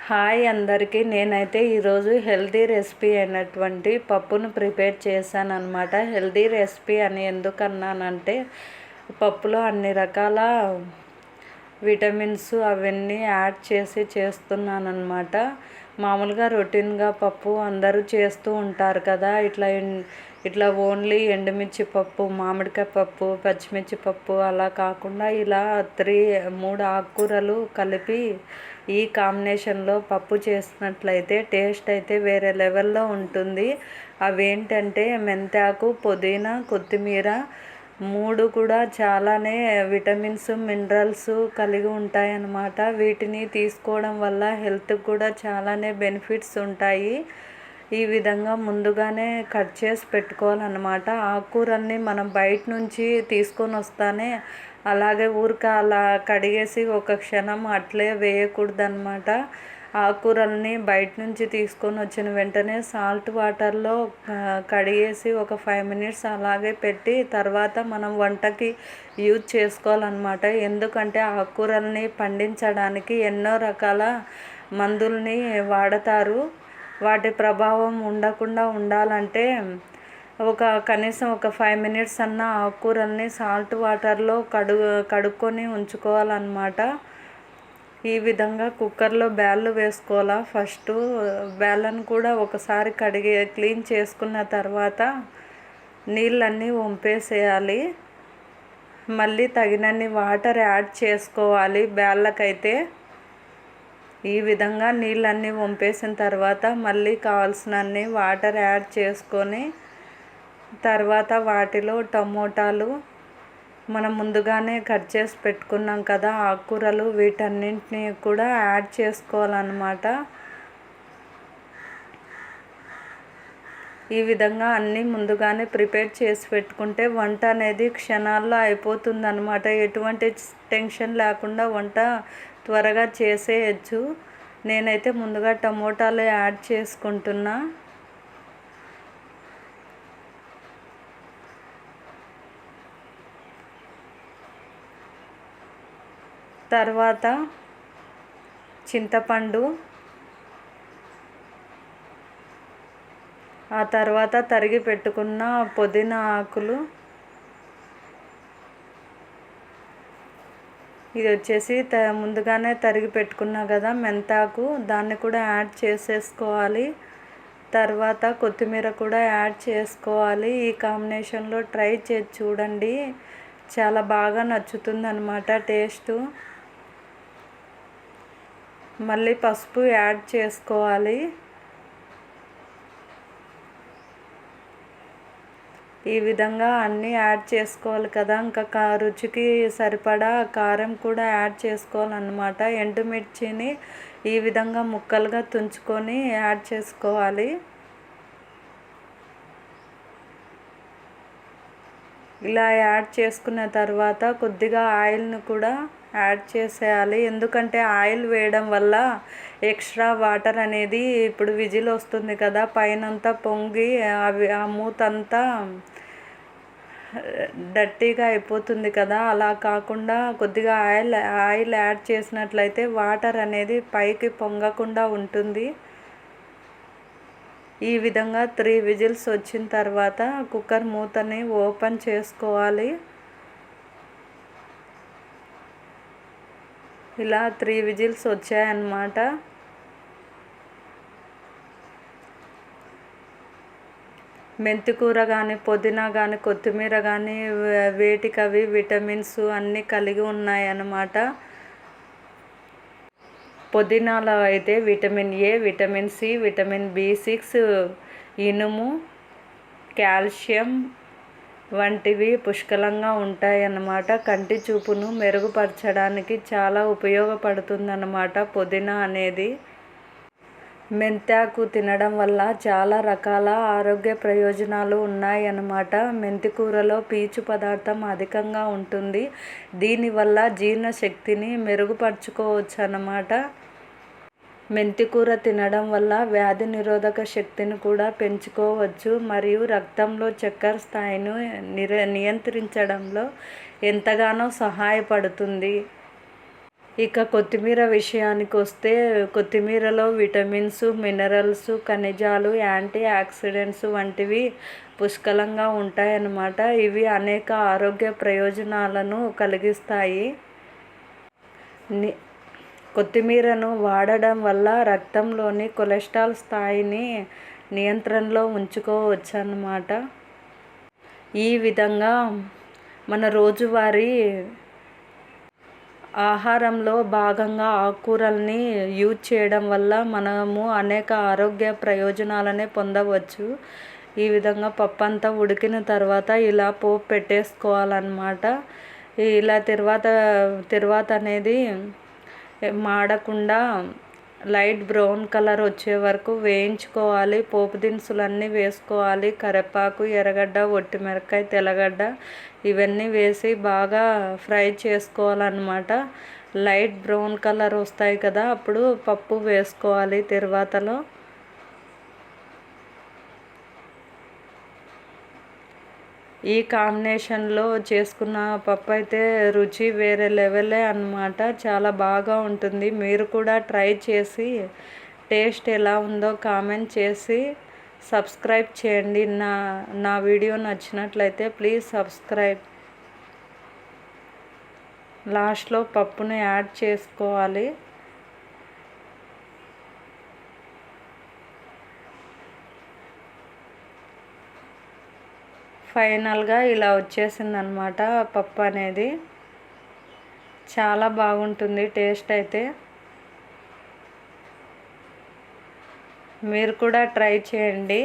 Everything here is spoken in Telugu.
హాయ్ అందరికీ. నేనైతే ఈరోజు హెల్తీ రెసిపీ అయినటువంటి పప్పును ప్రిపేర్ చేశాను అనమాట హెల్తీ రెసిపీ అని ఎందుకన్నానంటే పప్పులో అన్ని రకాల విటమిన్స్ అవన్నీ యాడ్ చేసి చేస్తున్నాను అనమాట మామూలుగా రొటీన్గా పప్పు అందరూ చేస్తూ ఉంటారు కదా ఇట్లా ఇట్లా ఓన్లీ ఎండుమిర్చి పప్పు మామిడికాయ పప్పు పచ్చిమిర్చి పప్పు అలా కాకుండా ఇలా త్రీ మూడు ఆకుకూరలు కలిపి ఈ కాంబినేషన్లో పప్పు చేసినట్లయితే టేస్ట్ అయితే వేరే లెవెల్లో ఉంటుంది. అవేంటంటే మెంతాకు పుదీనా కొత్తిమీర మూడు కూడా చాలానే విటమిన్స్ మినరల్స్ కలిగి ఉంటాయి అన్నమాట వీటిని తీసుకోవడం వల్ల హెల్త్కి కూడా చాలానే బెనిఫిట్స్ ఉంటాయి. ఈ విధంగా ముందుగానే కట్ చేసి పెట్టుకోవాలన్నమాట. ఆకుకూరల్ని మనం బయట నుంచి తీసుకొని వస్తానే అలాగే ఊరిక అలా కడిగేసి ఒక క్షణం అట్లే వేయకూడదు అనమాట ఆకుకూరల్ని బయట నుంచి తీసుకొని వచ్చిన వెంటనే సాల్ట్ వాటర్లో కడిగేసి ఒక ఫైవ్ మినిట్స్ అలాగే పెట్టి తర్వాత మనం వంటకి యూజ్ చేసుకోవాలన్నమాట. ఎందుకంటే ఆకుకూరల్ని పండించడానికి ఎన్నో రకాల మందుల్ని వాడతారు. వాటి ప్రభావం ఉండకుండా ఉండాలంటే ఒక కనీసం ఒక ఫైవ్ మినిట్స్ అన్న ఆకుకూరల్ని సాల్ట్ వాటర్లో కడు కడుక్కొని ఉంచుకోవాలన్నమాట. ఈ విధంగా కుక్కర్లో బ్యాళ్ళు వేసుకోవాలా? ఫస్ట్ బ్యాళ్ళను కూడా ఒకసారి కడిగి క్లీన్ చేసుకున్న తర్వాత నీళ్ళన్నీ వంపేసేయాలి. మళ్ళీ తగినన్ని వాటర్ యాడ్ చేసుకోవాలి బ్యాళ్ళకైతే. ఈ విధంగా నీళ్ళన్నీ వంపేసిన తర్వాత మళ్ళీ కావాల్సినన్ని వాటర్ యాడ్ చేసుకొని తర్వాత వాటిలో టమోటాలు మనం ముందుగానే కట్ చేసి పెట్టుకున్నాం కదా ఆకుకూరలు వీటన్నింటినీ కూడా యాడ్ చేసుకోవాలన్నమాట. ఈ విధంగా అన్నీ ముందుగానే ప్రిపేర్ చేసి పెట్టుకుంటే వంట అనేది క్షణాల్లో అయిపోతుంది అనమాట ఎటువంటి టెన్షన్ లేకుండా వంట త్వరగా చేసేయచ్చు. నేనైతే ముందుగా టమోటాలు యాడ్ చేసుకుంటున్నా. తర్వాత చింతపండు. ఆ తర్వాత తరిగి పెట్టుకున్న పుదీనా ఆకులు. ఇది వచ్చేసి త ముందుగానే తరిగి పెట్టుకున్నా కదా మెంతాకు. దాన్ని కూడా యాడ్ చేసేసుకోవాలి. తర్వాత కొత్తిమీర కూడా యాడ్ చేసుకోవాలి. ఈ కాంబినేషన్లో ట్రై చేసి చూడండి. చాలా బాగా నచ్చుతుంది అనమాట టేస్టు. మళ్ళీ పసుపు యాడ్ చేసుకోవాలి. ఈ విధంగా అన్నీ యాడ్ చేసుకోవాలి కదా. ఇంకా కా రుచికి సరిపడా కారం కూడా యాడ్ చేసుకోవాలన్నమాట. ఎండుమిర్చిని ఈ విధంగా ముక్కలుగా తుంచుకొని యాడ్ చేసుకోవాలి. ఇలా యాడ్ చేసుకున్న తర్వాత కొద్దిగా ఆయిల్ను కూడా యాడ్ చేసేయాలి. ఎందుకంటే ఆయిల్ వేయడం వల్ల ఎక్స్ట్రా వాటర్ అనేది ఇప్పుడు విజిల్ వస్తుంది కదా. పైనంతా పొంగి అవి ఆ మూతంతా డర్టీగా అయిపోతుంది కదా. అలా కాకుండా కొద్దిగా ఆయిల్ ఆయిల్ యాడ్ చేసినట్లయితే వాటర్ అనేది పైకి పొంగకుండా ఉంటుంది. ఈ విధంగా త్రీ విజిల్స్ వచ్చిన తర్వాత కుక్కర్ మూతని ఓపెన్ చేసుకోవాలి. ఇలా త్రీ విజిల్స్ వచ్చాయన్నమాట. మెంతికూర కానీ పుదీనా కానీ కొత్తిమీర కానీ వేటికవి విటమిన్స్ అన్నీ కలిగి ఉన్నాయి అన్నమాట పుదీనాలో అయితే vitamin A vitamin C vitamin B six ఇనుము కాల్షియం వంటివి పుష్కలంగా ఉంటాయన్నమాట. కంటి చూపును మెరుగుపరచడానికి చాలా ఉపయోగపడుతుందన్నమాట పుదీనా అనేది. మెంతాకు తినడం వల్ల చాలా రకాల ఆరోగ్య ప్రయోజనాలు ఉన్నాయన్నమాట. మెంతి కూరలో పీచు పదార్థం అధికంగా ఉంటుంది. దీనివల్ల జీర్ణశక్తిని మెరుగుపరుచుకోవచ్చు అన్నమాట మెంతి కూర తినడం వల్ల వ్యాధి నిరోధక శక్తిని కూడా పెంచుకోవచ్చు. మరియు రక్తంలో చక్కెర స్థాయిని నిర నియంత్రించడంలో ఎంతగానో సహాయపడుతుంది. ఇక కొత్తిమీర విషయానికి వస్తే కొత్తిమీరలో విటమిన్స్ మినరల్స్ ఖనిజాలు యాంటీ ఆక్సిడెంట్స్ వంటివి పుష్కలంగా ఉంటాయన్నమాట. ఇవి అనేక ఆరోగ్య ప్రయోజనాలను కలిగిస్తాయి. ని కొత్తిమీరను వాడడం వల్ల రక్తంలోని కొలెస్ట్రాల్ స్థాయిని నియంత్రణలో ఉంచుకోవచ్చు అన్నమాట ఈ విధంగా మన రోజువారీ ఆహారంలో భాగంగా ఆకుకూరల్ని యూజ్ చేయడం వల్ల మనము అనేక ఆరోగ్య ప్రయోజనాలనే పొందవచ్చు. ఈ విధంగా పప్పు అంతా ఉడికిన తర్వాత ఇలా పోపు పెట్టేసుకోవాలన్నమాట. ఇలా తర్వాత తర్వాత అనేది మాడకుండా లైట్ బ్రౌన్ కలర్ వచ్చే వరకు వేయించుకోవాలి. పోపు దినుసులన్నీ వేసుకోవాలి. కరివేపాకు ఎర్రగడ్డ ఒట్టిమిరపకాయ తెల్లగడ్డ ఇవన్నీ వేసి బాగా ఫ్రై చేసుకోవాలన్నమాట. లైట్ బ్రౌన్ కలర్ వస్తాయి కదా అప్పుడు పప్పు వేసుకోవాలి తర్వాతలో. ఈ కాంబినేషన్లో చేసుకున్న పప్పు అయితే రుచి వేరే లెవెలే అనమాట చాలా బాగా ఉంటుంది. మీరు కూడా ట్రై చేసి టేస్ట్ ఎలా ఉందో కామెంట్ చేసి సబ్స్క్రైబ్ చేయండి. నా నా వీడియో నచ్చినట్లయితే ప్లీజ్ సబ్స్క్రైబ్. లాస్ట్లో పప్పును యాడ్ చేసుకోవాలి. ఫైనల్గా ఇలా వచ్చేసిందనమాట పప్పు అనేది. చాలా బాగుంటుంది టేస్ట్ అయితే. మీరు కూడా ట్రై చేయండి.